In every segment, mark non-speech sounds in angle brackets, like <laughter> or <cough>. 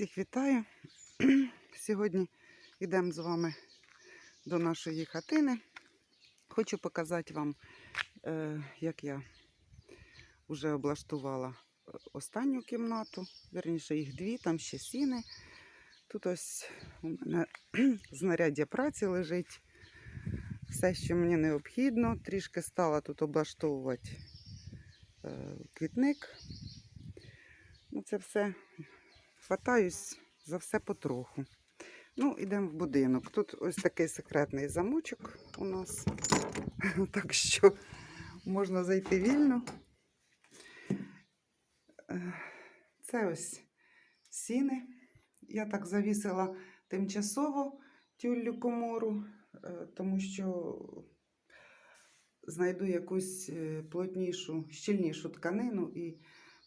Всіх вітаю. <clears throat> Сьогодні йдемо з вами до нашої хатини. Хочу показати вам, е, як я вже облаштувала е, останню кімнату. Вірніше, їх дві, там ще сіни. Тут ось у мене <clears throat> знаряддя праці лежить. Все, що мені необхідно. Трішки стала тут облаштовувати е, квітник. Ну, це все хватаюсь за все потроху. Ну, йдемо в будинок. Тут ось такий секретний замочок у нас. <laughs> Так що можна зайти вільно. Е, Це ось сіни. Я так завісила тимчасово тюллю комору, е, тому що знайду якусь е, плотнішу, щільнішу тканину і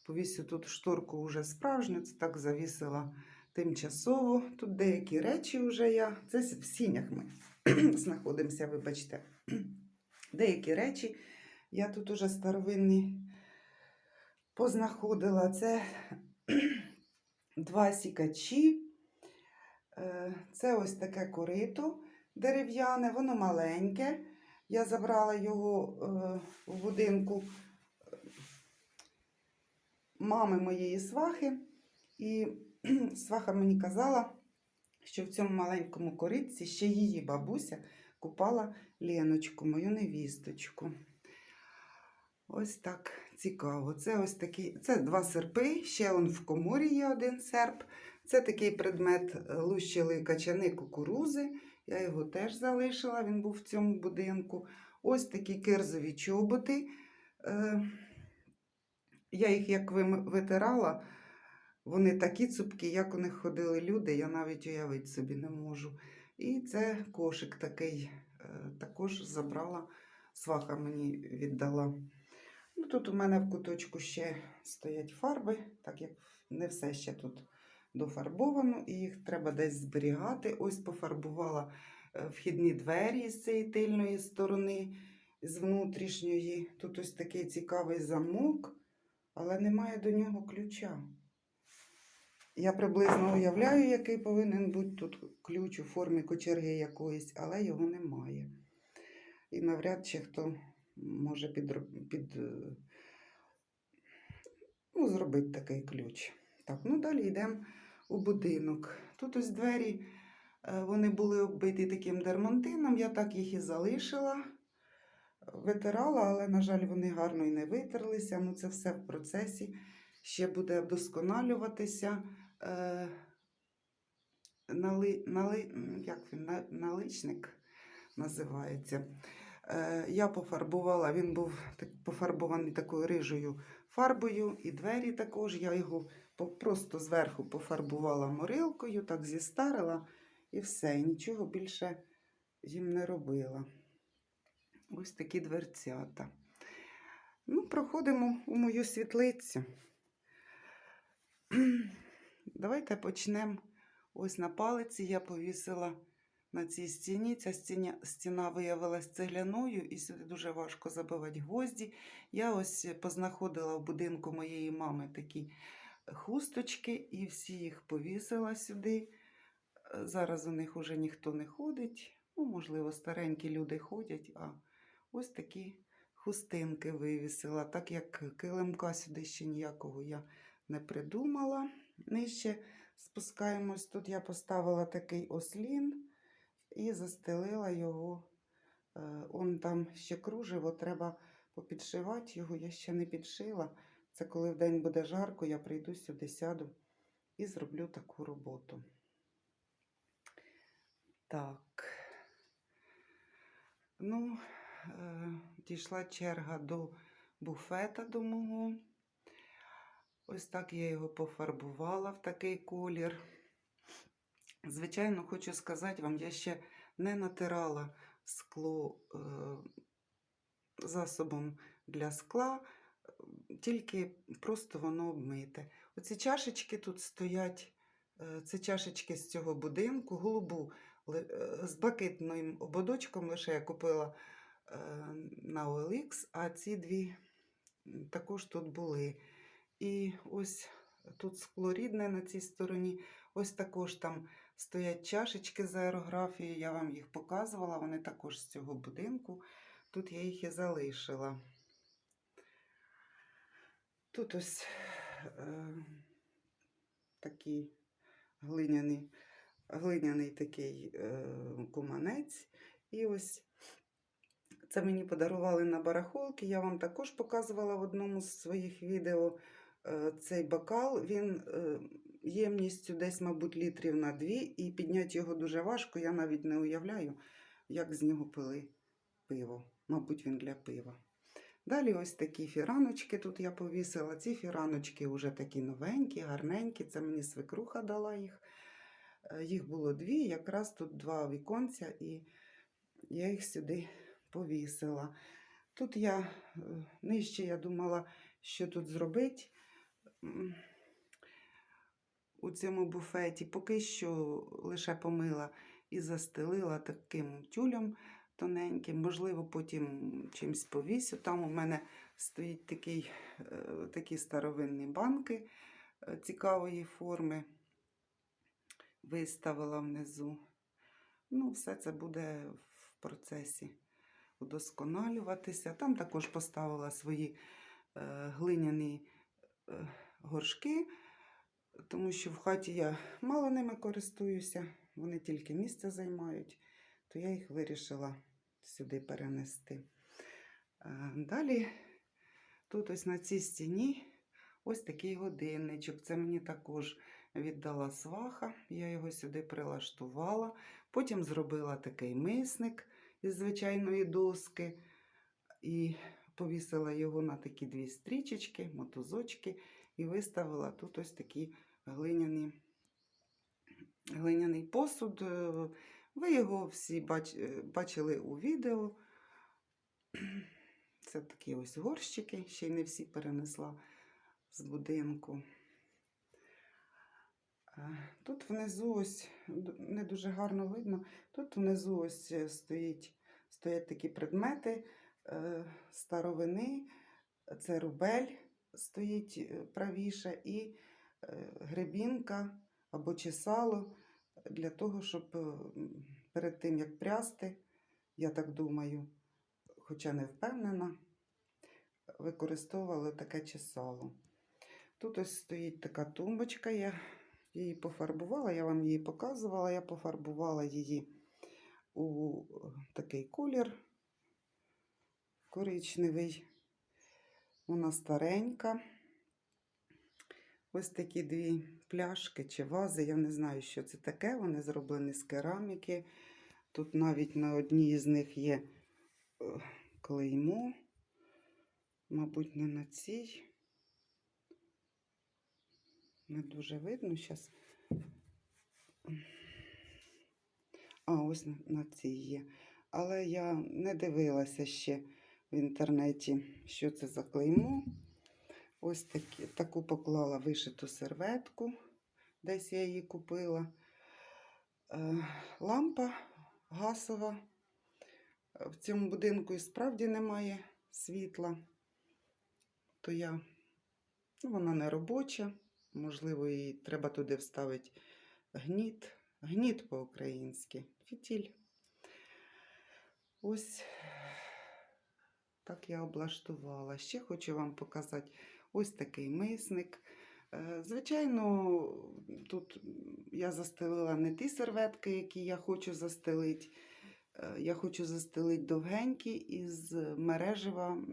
повісю тут шторку вже справжню, це так завісила тимчасово. Тут деякі речі вже я. Це в сінях ми <clears throat> знаходимося, вибачте. <clears throat> Деякі речі я тут уже старовинні познаходила. Це <clears throat> два сікачі. Е, Це ось таке корито дерев'яне, воно маленьке. Я забрала його е, в будинку мами моєї свахи. І <clears throat> сваха мені казала, що в цьому маленькому коритці ще її бабуся купала Леночку, мою невісточку. Ось так цікаво. Це ось такі, це два серпи, ще он в коморі є один серп. Це такий предмет е, лущили качани кукурузи. Я його теж залишила, він був в цьому будинку. Ось такі кирзові чоботи. Я їх як витирала, вони такі цупкі, як у них ходили люди, я навіть уявити собі не можу. І це кошик такий, е, також забрала, сваха мені віддала. Ну, тут у мене в куточку ще стоять фарби, так як не все ще тут дофарбовано, і їх треба десь зберігати. Ось пофарбувала е, вхідні двері з цієї тильної сторони, з внутрішньої. Тут ось такий цікавий замок, але немає до нього ключа. Я приблизно уявляю, який повинен бути тут ключ у формі кочерги якоїсь, але його немає. І навряд чи хто може під, під, е, ну, зробити такий ключ. Так, ну далі йдемо у будинок. Тут ось двері, е, вони були оббиті таким дермантином, я так їх і залишила. Витирала, але, на жаль, вони гарно і не витерлися. Ну, це все в процесі. Ще буде вдосконалюватися. Е, нали, нали, як він, наличник називається. Е, я пофарбувала, він був пофарбований такою рижою фарбою, і двері також. Я його просто зверху пофарбувала морилкою, так зістарила і все. Нічого більше їм не робила. Ось такі дверцята. Ну, проходимо у мою світлицю. <clears throat> Давайте почнемо. Ось на палиці я повісила на цій стіні. Ця стіня, стіна виявилась цегляною, і сюди дуже важко забивати гвозді. Я ось познаходила в будинку моєї мами такі хусточки, і всі їх повісила сюди. Е, Зараз у них уже ніхто не ходить. Ну, можливо, старенькі люди ходять, а ось такі хустинки вивісила. Так як килимка сюди ще ніякого я не придумала. Нижче спускаємось. Тут я поставила такий ослін і застелила його. Е, Он там ще кружево, треба попідшивати його. Я ще не підшила. Це коли в день буде жарко, я прийду сюди, сяду і зроблю таку роботу. Так. Ну, дійшла черга до буфета до мого. Ось так я його пофарбувала в такий колір. Звичайно, хочу сказати вам, я ще не натирала скло е, засобом для скла, е, тільки просто воно обмите. Оці чашечки тут стоять, е, це чашечки з цього будинку, голубу е, з блакитним ободочком лише я купила е, на OLX, а ці дві також тут були. І ось Тут скло рідне на цій стороні. Ось також там стоять чашечки з аерографією. Я вам їх показувала. Вони також з цього будинку. Тут я їх і залишила. Тут ось е, такий глиняний, глиняний такий е, куманець. І ось це мені подарували на барахолки. Я вам також показувала в одному з своїх відео е, цей бокал. Він е, ємністю десь, мабуть, літрів на дві, і підняти його дуже важко. Я навіть не уявляю, як з нього пили пиво. Мабуть, він для пива. Далі ось такі фіраночки тут я повісила. Ці фіраночки вже такі новенькі, гарненькі. Це мені свекруха дала їх. Е, Їх було дві, якраз тут два віконця, і я їх сюди повісила. Тут я е, нижче я думала, що тут зробити у цьому буфеті. Поки що лише помила і застелила таким тюлем тоненьким. Можливо, потім чимось повісю. Там у мене стоїть такий, е, такі старовинні банки е, цікавої форми. Виставила внизу. Ну, все це буде в процесі удосконалюватися. Там також поставила свої е, глиняні е, горшки, тому що в хаті я мало ними користуюся, вони тільки місце займають, то я їх вирішила сюди перенести. Е, далі тут ось на цій стіні ось такий годинничок. Це мені також віддала сваха, я його сюди прилаштувала. Потім зробила такий мисник із звичайної доски і повісила його на такі дві стрічечки, мотузочки, і виставила тут ось такі глиняні, глиняний посуд. Е, Ви його всі бач, е, бачили у відео. Це такі ось горщики, ще й не всі перенесла з будинку. Тут внизу ось не дуже гарно видно. Тут внизу ось е, стоїть, стоять такі предмети е, старовини. Це рубель стоїть е, правіше, і гребінка або чесало для того, щоб перед тим як прясти, я так думаю, хоча не впевнена, використовували таке чесало. Тут ось стоїть така тумбочка. Я її пофарбувала, я вам її показувала. Я пофарбувала її у е, такий колір коричневий. Вона старенька. Ось такі дві пляшки чи вази. Я не знаю, що це таке. Вони зроблені з кераміки. Тут навіть на одній з них є е, клеймо. Мабуть, не на цій. Не дуже видно зараз. А, ось на, на цій є. Але я не дивилася ще в інтернеті, що це за клеймо. Ось такі, таку поклала вишиту серветку, десь я її купила. Е, лампа газова. В цьому будинку і справді немає світла, то я, ну, вона не робоча. Можливо, їй треба туди вставити гніт. Гніт по-українськи. Фітіль. Ось так я облаштувала. Ще хочу вам показати ось такий мисник. Е, Звичайно, тут я застелила не ті серветки, які я хочу застелити. Е, Я хочу застелити довгенькі із мережева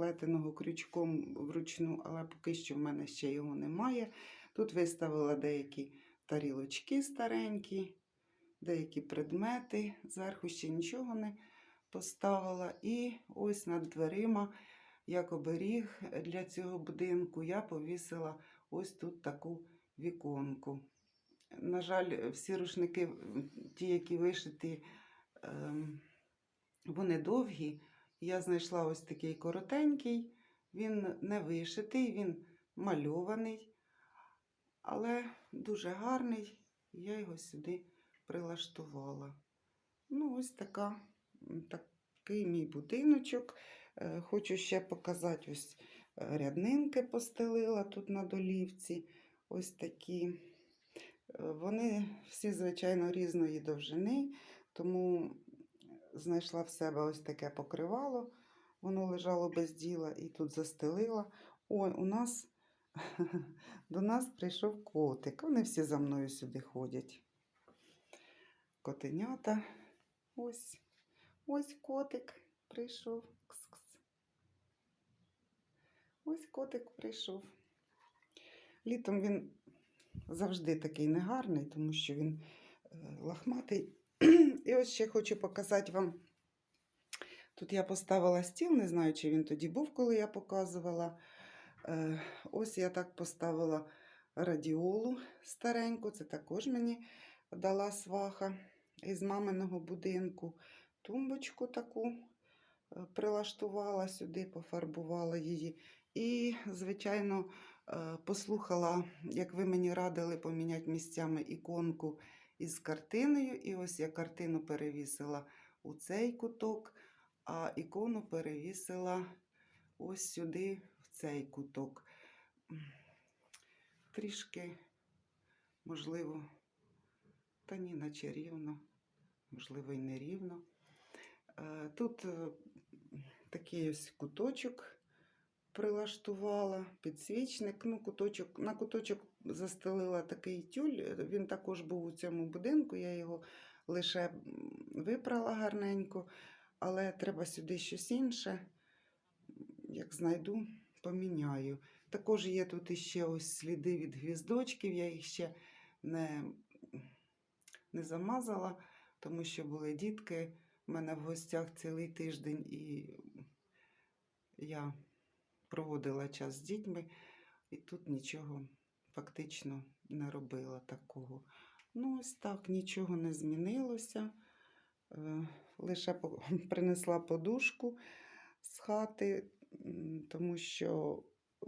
плетеного крючком вручну, але поки що в мене ще його немає. Тут виставила деякі тарілочки старенькі, деякі предмети. Зверху ще нічого не поставила. І ось над дверима, як оберіг для цього будинку, я повісила ось тут таку віконку. На жаль, всі рушники, ті, які вишиті, ем, вони довгі. Я знайшла ось такий коротенький, він не вишитий, він мальований, але дуже гарний. Я його сюди прилаштувала. Ну, ось така, такий мій будиночок. Е, Хочу ще показати ось е, ряднинки постелила тут на долівці. Ось такі. Е, Вони всі, звичайно, різної довжини, тому знайшла в себе ось таке покривало. Воно лежало без діла і тут застелила. Ой, у нас <laughs> до нас прийшов котик. Вони всі за мною сюди ходять. Котенята. Ось. Ось котик прийшов. Кс-кс. Ось котик прийшов. Літом він завжди такий негарний, тому що він е, лахматий. І ось ще хочу показати вам. Тут я поставила стіл, не знаю, чи він тоді був, коли я показувала. Е, Ось я так поставила радіолу стареньку. Це також мені дала сваха із маминого будинку. Тумбочку таку е, прилаштувала сюди, пофарбувала її. І, звичайно, е, послухала, як ви мені радили поміняти місцями іконку із картиною. І ось я картину перевісила у цей куток, а ікону перевісила ось сюди, в цей куток. Трішки, можливо, та ні, наче рівно, можливо, і не рівно. Е, Тут е, такий ось куточок прилаштувала, підсвічник. Ну, куточок, на куточок застелила такий тюль. Він також був у цьому будинку. Я його лише випрала гарненько, але треба сюди щось інше. Як знайду, поміняю. Також є тут іще ось сліди від гвіздочків, я їх ще не, не замазала, тому що були дітки в мене в гостях цілий тиждень, і я проводила час з дітьми, і тут нічого фактично не робила такого. Ну, ось так, нічого не змінилося. Е, Лише <laughs> принесла подушку з хати, тому що е,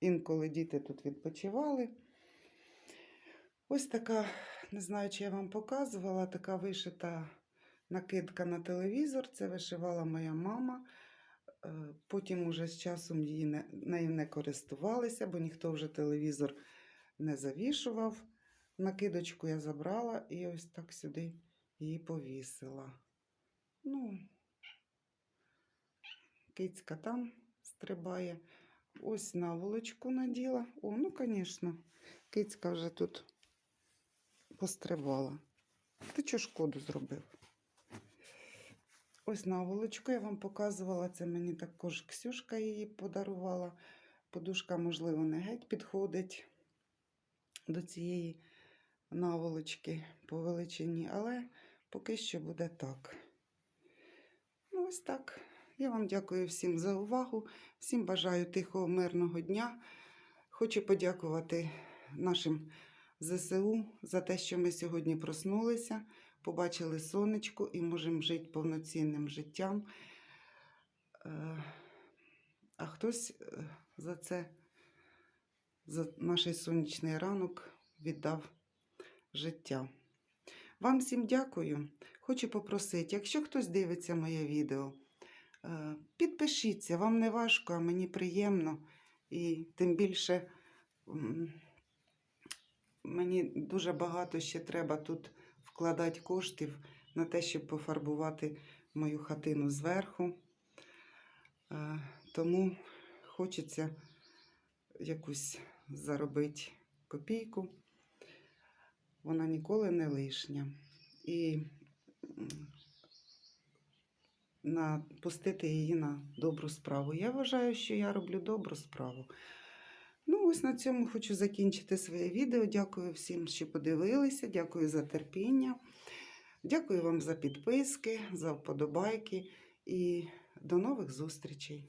інколи діти тут відпочивали. Ось така, не знаю, чи я вам показувала, така вишита накидка на телевізор. Це вишивала моя мама. Е, Потім уже з часом її не, нею не користувалися, бо ніхто вже телевізор не завішував. Накидочку я забрала і ось так сюди її повісила. Ну, кицька там стрибає. Ось наволочку наділа. О, ну, звісно, кицька вже тут пострибала. Ти чого шкоду зробив? Ось наволочку я вам показувала. Це мені також Ксюшка її подарувала. Подушка, можливо, не геть підходить до цієї наволочки по величині, але поки що буде так. Ну, ось так. Я вам дякую всім за увагу. Всім бажаю тихого, мирного дня. Хочу подякувати нашим ЗСУ за те, що ми сьогодні проснулися, побачили сонечко і можемо жити повноцінним життям. Е, А хтось е, за це, за наш сонячний ранок віддав життя. Вам всім дякую. Хочу попросити, якщо хтось дивиться моє відео, е, підпишіться, вам не важко, а мені приємно. І тим більше мені дуже багато ще треба тут вкладати коштів на те, щоб пофарбувати мою хатину зверху. Е, Тому хочеться якусь заробити копійку. Вона ніколи не лишня. І на, пустити її на добру справу. Я вважаю, що я роблю добру справу. Ну, ось на цьому хочу закінчити своє відео. Дякую всім, що подивилися. Дякую за терпіння. Дякую вам за підписки, за вподобайки і до нових зустрічей.